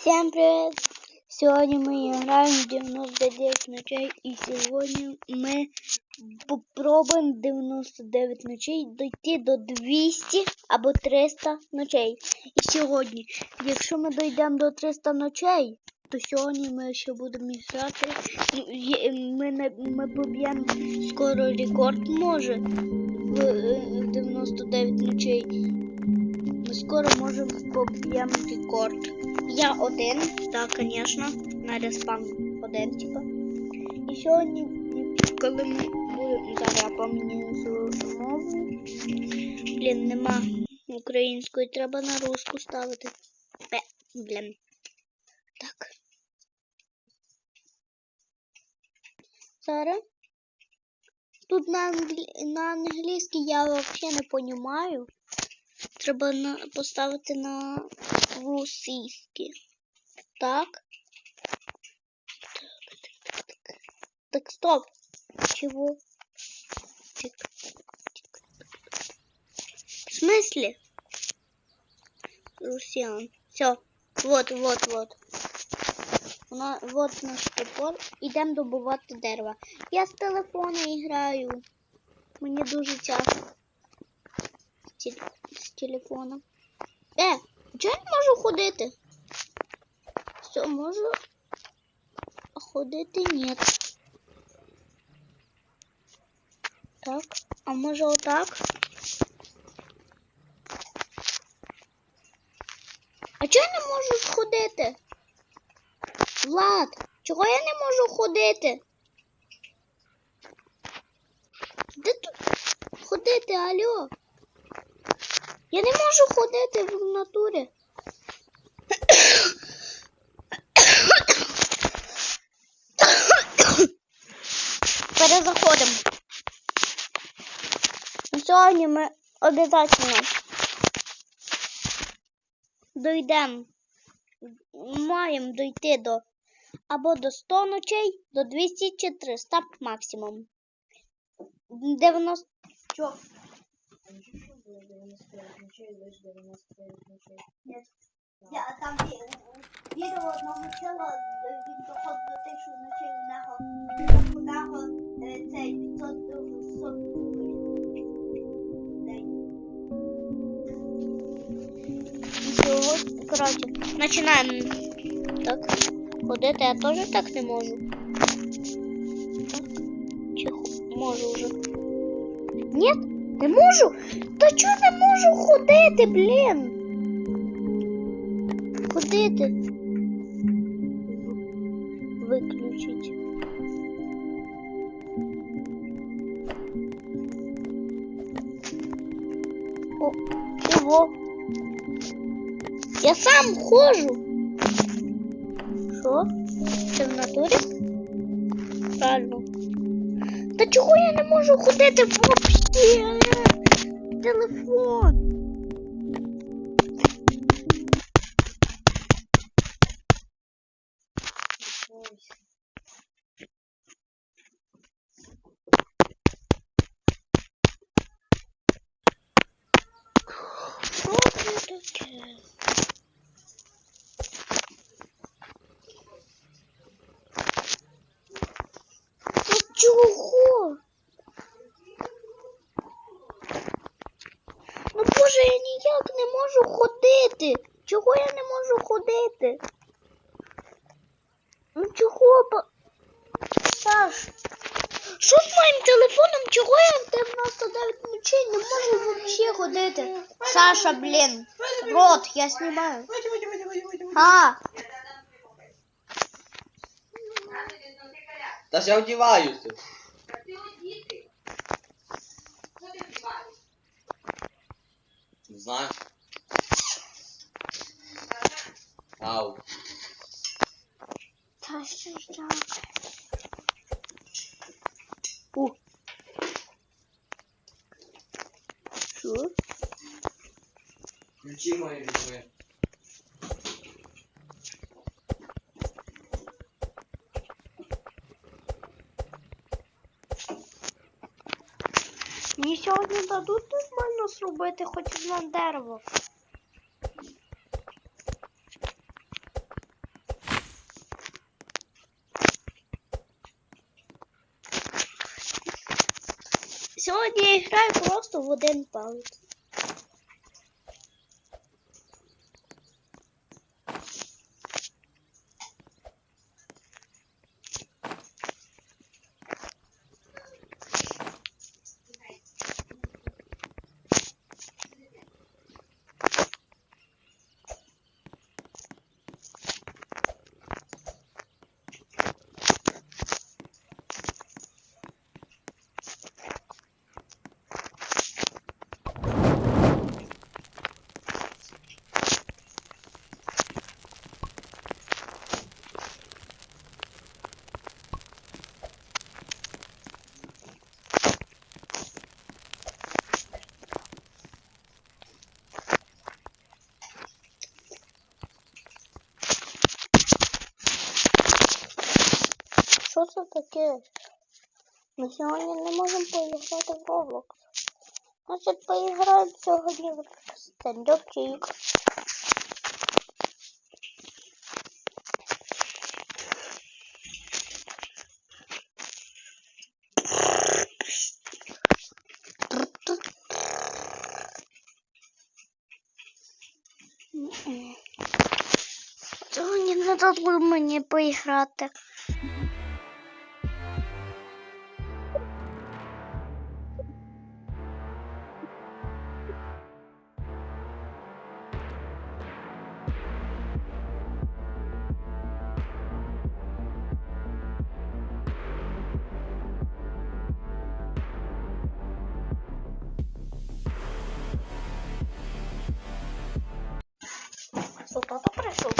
Всем привет! Сегодня мы играем в 99 ночей и сегодня мы попробуем 99 ночей дойти до 200 або 300 ночей. І сьогодні, якщо ми дійдемо до 300 ночей, то сьогодні ми ще будемо грати. Ми, не- ми поб'ємо скоро рекорд може в е, 99 ночей. Скоро можемо поб'ємо рекорд. Я один, так, звісно, на респам один, типа. І сьогодні, коли ми будемо зараз я поміняю свою мову. Блін, нема української, треба на руску ставити. Бе, блін. Так. Зараз. Тут на, англі... на англійській я взагалі не розумію. Треба на... поставити на російський. Так. Так, так, так. Так, стоп. Чего? Тик, тик. В смысле? Русиан. Все. Вот, вот, вот. Вона, вот наш топор. Ідемо добувати дерево. Я з телефона граю. Мені дуже тяжко. З, теле... з телефона. Е, чого я не можу ходити? Все, можу. А ходити ні. Так, а може отак? А чого я не можу сходити? Влад, чого я не можу ходити? Де тут ходити, алло? Я не можу ходити в натурі. Перезаходимо. Сьогодні ми обов'язково дійдемо. Маємо дійти до або до 100 ночей, до 200 чи 300 максимум. 90. Чо? Нет. Я там ві- відео одного чела, він доходить до тих, що вночі в нього у нього е, цей 500 500 день. Починаємо. Так, ходити я теж так не можу. Так, Чи можу вже? Ні, не можу. Та чого не можу ходити, блін? Ходити. Виключить. О, чого? Я сам ходжу. Що? Та чого я не можу ходити взагалі? Телефон. Що? Та чого? Ну боже, я ніяк не можу ходити. Чого я не можу ходити? Ну чого ба... Саш? Що з моїм телефоном? Чого я в 99 ночей не можу взагалі ходити? Саша, блін. Рот, я знімаю. А, Та ж я одіваюся. Не знаю. Ау. та що ж так? У. Що? Ключі мої візьми. Мені сьогодні дадуть нормально зробити хоч одне дерево. Сьогодні я граю просто в один палець. Що це таке? Ми сьогодні не можемо поіграти в Roblox. Значить, поіграємо сьогодні в стендапчик. М-м. Сьогодні не дадуть мені поіграти. Що тато прийшов?